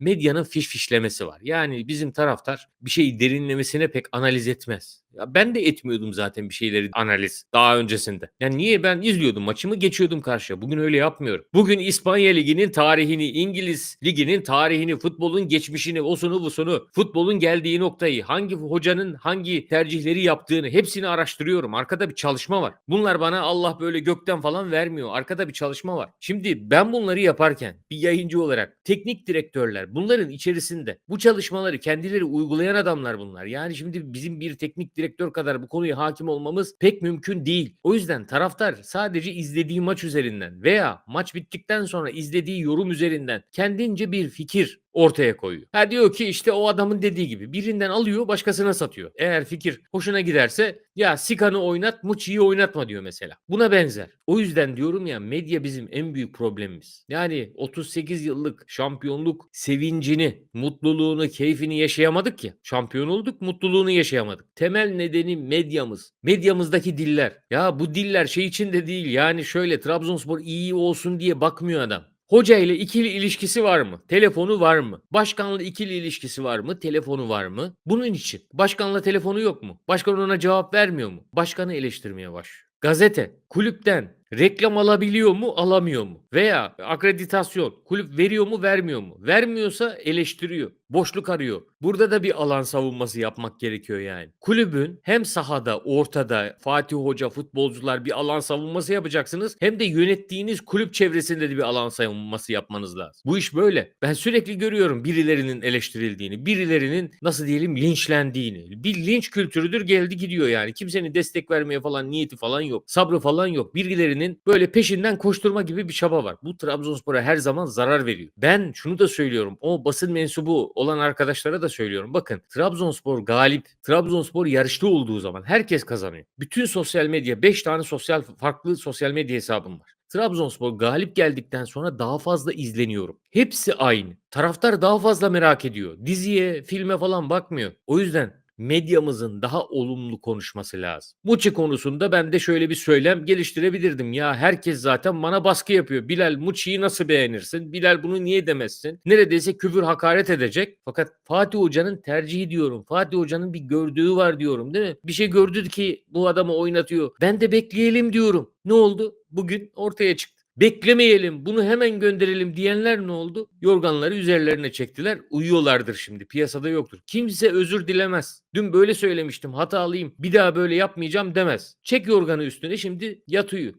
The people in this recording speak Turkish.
medyanın fiş fişlemesi var. Yani bizim taraftar bir şeyi derinlemesine pek analiz etmez. Ya ben de etmiyordum zaten bir şeyleri analiz daha öncesinde. Yani niye ben izliyordum maçımı geçiyordum karşıya. Bugün öyle yapmıyorum. Bugün İspanya Ligi'nin tarihini, İngiliz Ligi'nin tarihini, futbolun geçmişini, osunu busunu, futbolun geldiği noktayı, hangi hocanın hangi tercihleri yaptığını hepsini araştırıyorum. Arkada bir çalışma var. Bunlar bana Allah böyle gökten falan vermiyor. Arkada bir çalışma var. Şimdi ben bunları yaparken bir yayıncı olarak teknik direktörler bunların içerisinde bu çalışmaları kendileri uygulayan adamlar bunlar. Yani şimdi bizim bir teknik direktör kadar bu konuya hakim olmamız pek mümkün değil. O yüzden taraftar sadece izlediği maç üzerinden veya maç bittikten sonra izlediği yorum üzerinden kendince bir fikir ortaya koyuyor. Ha diyor ki işte o adamın dediği gibi birinden alıyor başkasına satıyor. Eğer fikir hoşuna giderse ya Sikan'ı oynat Muçi'yi oynatma diyor mesela. Buna benzer. O yüzden diyorum ya medya bizim en büyük problemimiz. Yani 38 yıllık şampiyonluk sevincini, mutluluğunu, keyfini yaşayamadık ki. Şampiyon olduk, mutluluğunu yaşayamadık. Temel nedeni medyamız. Medyamızdaki diller. Ya bu diller şey için de değil. Yani şöyle Trabzonspor iyi olsun diye bakmıyor adam. Hoca ile ikili ilişkisi var mı? Telefonu var mı? Başkanla ikili ilişkisi var mı? Telefonu var mı? Bunun için. Başkanla telefonu yok mu? Başkan ona cevap vermiyor mu? Başkanı eleştirmeye başlıyor. Gazete, kulüpten reklam alabiliyor mu, alamıyor mu? Veya akreditasyon, kulüp veriyor mu, vermiyor mu? Vermiyorsa eleştiriyor. Boşluk arıyor. Burada da bir alan savunması yapmak gerekiyor yani. Kulübün hem sahada, ortada Fatih Hoca, futbolcular bir alan savunması yapacaksınız. Hem de yönettiğiniz kulüp çevresinde de bir alan savunması yapmanız lazım. Bu iş böyle. Ben sürekli görüyorum birilerinin eleştirildiğini, birilerinin nasıl diyelim linçlendiğini. Bir linç kültürüdür geldi gidiyor yani. Kimsenin destek vermeye falan niyeti falan yok. Sabrı falan yok. Birilerinin böyle peşinden koşturma gibi bir çaba var. Bu Trabzonspor'a her zaman zarar veriyor. Ben şunu da söylüyorum. O basın mensubu olan arkadaşlara da söylüyorum. Bakın Trabzonspor galip, Trabzonspor yarışlı olduğu zaman herkes kazanıyor. Bütün sosyal medya 5 tane sosyal farklı sosyal medya hesabım var. Trabzonspor galip geldikten sonra daha fazla izleniyorum. Hepsi aynı. Taraftar daha fazla merak ediyor. Diziye, filme falan bakmıyor. O yüzden medyamızın daha olumlu konuşması lazım. Muçi konusunda ben de şöyle bir söylem geliştirebilirdim. Ya herkes zaten bana baskı yapıyor. Bilal Muçi'yi nasıl beğenirsin? Bilal bunu niye demezsin? Neredeyse küfür hakaret edecek. Fakat Fatih Hoca'nın tercihi diyorum. Fatih Hoca'nın bir gördüğü var diyorum değil mi? Bir şey gördü ki bu adamı oynatıyor. Ben de bekleyelim diyorum. Ne oldu? Bugün ortaya çıktı. Beklemeyelim bunu hemen gönderelim diyenler ne oldu? Yorganları üzerlerine çektiler. Uyuyorlardır şimdi piyasada yoktur. Kimse özür dilemez. Dün böyle söylemiştim hatalıyım bir daha böyle yapmayacağım demez. Çek yorganı üstüne şimdi yat uyu.